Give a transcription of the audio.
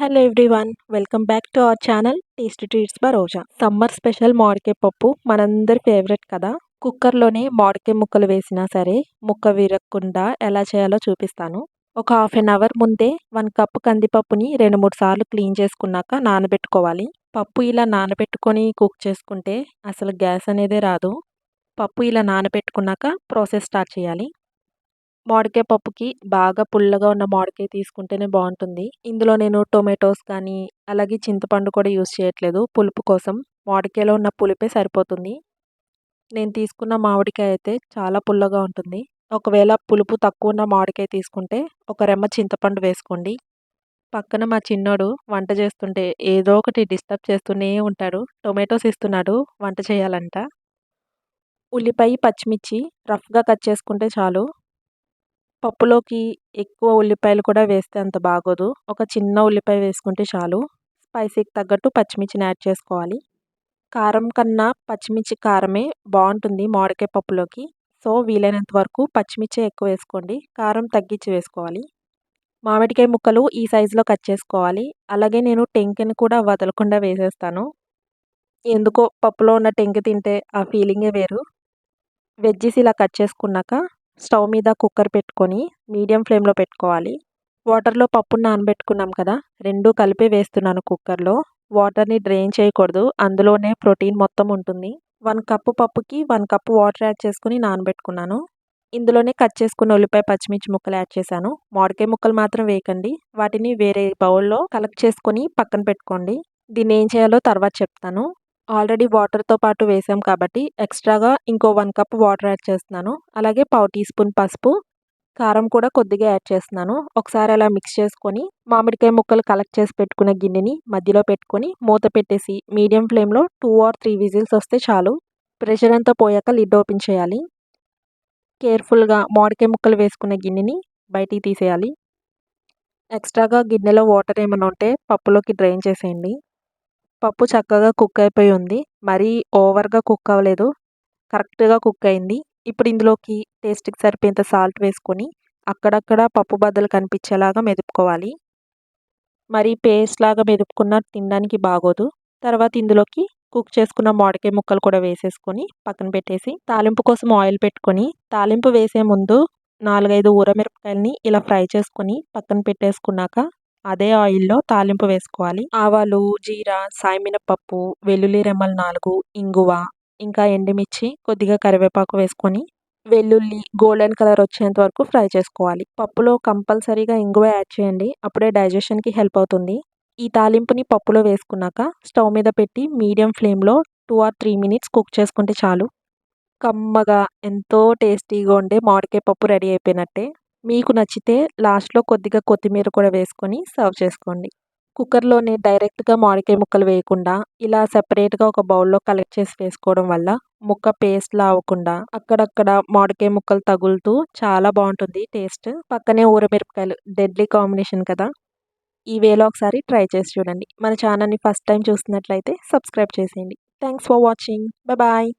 Hello everyone welcome back to our channel tasty treats by Roja summer special మామిడికాయ పప్పు మనందరి favourite కదా. కుక్కర్లోనే మామిడికాయ ముక్కలు వేసినా సరే ముక్క విరగకుండా ఎలా చేయాలో చూపిస్తాను. ఒక హాఫ్ అన్ అవర్ ముందే వన్ కప్ కందిపప్పుని రెండు మూడు సార్లు క్లీన్ చేసుకున్నాక నానబెట్టుకోవాలి. పప్పు ఇలా నానబెట్టుకొని కుక్ చేసుకుంటే అసలు గ్యాస్ అనేదే రాదు. పప్పు ఇలా నానబెట్టుకున్నాక ప్రాసెస్ స్టార్ట్ చేయాలి. మామిడికాయ పప్పుకి బాగా పుల్లగా ఉన్న మామిడికాయ తీసుకుంటేనే బాగుంటుంది. ఇందులో నేను టొమాటోస్ కానీ అలాగే చింతపండు కూడా యూస్ చేయట్లేదు. పులుపు కోసం మామిడికాయలో ఉన్న పులిపే సరిపోతుంది. నేను తీసుకున్న మామిడికాయ అయితే చాలా పుల్లగా ఉంటుంది. ఒకవేళ పులుపు తక్కువ ఉన్న మామిడికాయ తీసుకుంటే ఒక రెమ్మ చింతపండు వేసుకోండి. పక్కన మా చిన్నోడు వంట చేస్తుంటే ఏదో ఒకటి డిస్టర్బ్ చేస్తూనే ఉంటాడు. టొమాటోస్ ఇస్తున్నాడు వంట చేయాలంట. ఉల్లిపాయ పచ్చిమిర్చి రఫ్గా కట్ చేసుకుంటే చాలు. పప్పులోకి ఎక్కువ ఉల్లిపాయలు కూడా వేస్తే అంత బాగోదు. ఒక చిన్న ఉల్లిపాయ వేసుకుంటే చాలు. స్పైసీకి తగ్గట్టు పచ్చిమిర్చిని యాడ్ చేసుకోవాలి. కారం కన్నా పచ్చిమిర్చి కారమే బాగుంటుంది మామిడికాయ పప్పులోకి. సో వీలైనంత వరకు పచ్చిమిర్చి ఎక్కువ వేసుకోండి. కారం తగ్గించి వేసుకోవాలి. మామిడికాయ ముక్కలు ఈ సైజులో కట్ చేసుకోవాలి. అలాగే నేను టెంకెని కూడా వదలకుండా వేసేస్తాను. ఎందుకో పప్పులో ఉన్న టెంక తింటే ఆ ఫీలింగే వేరు. వెజ్జీస్ ఇలా కట్ చేసుకున్నాక స్టవ్ మీద కుక్కర్ పెట్టుకొని మీడియం ఫ్లేమ్లో పెట్టుకోవాలి. వాటర్లో పప్పును నానబెట్టుకున్నాం కదా రెండు కలిపి వేస్తున్నాను కుక్కర్లో. వాటర్ని డ్రైన్ చేయకూడదు అందులోనే ప్రోటీన్ మొత్తం ఉంటుంది. వన్ కప్పు పప్పుకి వన్ కప్పు వాటర్ యాడ్ చేసుకుని నానబెట్టుకున్నాను. ఇందులోనే కట్ చేసుకున్న ఉల్లిపాయ పచ్చిమిర్చి ముక్కలు యాడ్ చేశాను. మామిడికాయ ముక్కలు మాత్రం వేయకండి. వాటిని వేరే బౌల్లో కలెక్ట్ చేసుకొని పక్కన పెట్టుకోండి. దీన్ని ఏం చేయాలో తర్వాత చెప్తాను. ఆల్రెడీ వాటర్తో పాటు వేసాం కాబట్టి ఎక్స్ట్రాగా ఇంకో వన్ కప్ వాటర్ యాడ్ చేస్తున్నాను. అలాగే పావు టీ స్పూన్ పసుపు కారం కూడా కొద్దిగా యాడ్ చేస్తున్నాను. ఒకసారి అలా మిక్స్ చేసుకొని మామిడికాయ ముక్కలు కలెక్ట్ చేసి పెట్టుకున్న గిన్నెని మధ్యలో పెట్టుకొని మూత పెట్టేసి మీడియం ఫ్లేమ్లో టూ ఆర్ త్రీ విజిల్స్ వస్తే చాలు. ప్రెషర్ అంతా పోయాక లిడ్ ఓపెన్ చేయాలి. కేర్ఫుల్గా మామిడికాయ ముక్కలు వేసుకున్న గిన్నెని బయటికి తీసేయాలి. ఎక్స్ట్రాగా గిన్నెలో వాటర్ ఏమైనా ఉంటే పప్పులోకి డ్రైన్ చేసేయండి. పప్పు చక్కగా కుక్ అయిపోయి ఉంది. మరీ ఓవర్గా కుక్ అవ్వలేదు. కరెక్ట్గా కుక్ అయింది. ఇప్పుడు ఇందులోకి టేస్ట్కి సరిపోయేంత సాల్ట్ వేసుకొని అక్కడక్కడ పప్పు బద్దలు కనిపించేలాగా మెదుపుకోవాలి. మరి పేస్ట్ లాగా మెదుపుకున్న తినడానికి బాగోదు. తర్వాత ఇందులోకి కుక్ చేసుకున్న మామిడికాయ ముక్కలు కూడా వేసేసుకొని పక్కన పెట్టేసి తాలింపు కోసం ఆయిల్ పెట్టుకొని తాలింపు వేసే ముందు నాలుగైదు ఊరమిరపకాయలని ఇలా ఫ్రై చేసుకొని పక్కన పెట్టేసుకున్నాక అదే ఆయిల్లో తాలింపు వేసుకోవాలి. ఆవాలు జీరా సాయమినపప్పు వెల్లుల్లి రెమ్మలు నాలుగు ఇంగువ ఇంకా ఎండుమిర్చి కొద్దిగా కరివేపాకు వేసుకొని వెల్లుల్లి గోల్డెన్ కలర్ వచ్చేంత వరకు ఫ్రై చేసుకోవాలి. పప్పులో కంపల్సరీగా ఇంగువ యాడ్ చేయండి. అప్పుడే డైజెషన్కి హెల్ప్ అవుతుంది. ఈ తాలింపుని పప్పులో వేసుకున్నాక స్టవ్ మీద పెట్టి మీడియం ఫ్లేమ్లో two or three minutes cook చేసుకుంటే చాలు. కమ్మగా ఎంతో టేస్టీగా ఉండే మామిడికాయ పప్పు రెడీ అయిపోయినట్టే. మీకు నచ్చితే లాస్ట్లో కొద్దిగా కొత్తిమీర కూడా వేసుకొని సర్వ్ చేసుకోండి. కుక్కర్లోనే డైరెక్ట్గా మామిడికాయ ముక్కలు వేయకుండా ఇలా సెపరేట్గా ఒక బౌల్లో కలెక్ట్ చేసి వేసుకోవడం వల్ల ముక్క పేస్ట్లా అవ్వకుండా అక్కడక్కడ మామిడికాయ ముక్కలు తగులుతూ చాలా బాగుంటుంది టేస్ట్. పక్కనే ఊరమిరపకాయలు డెడ్లీ కాంబినేషన్ కదా. ఈ వేలో ఒకసారి ట్రై చేసి చూడండి. మన ఛానల్ని ఫస్ట్ టైం చూస్తున్నట్లయితే సబ్స్క్రైబ్ చేసేయండి. Thanks for watching. బాయ్.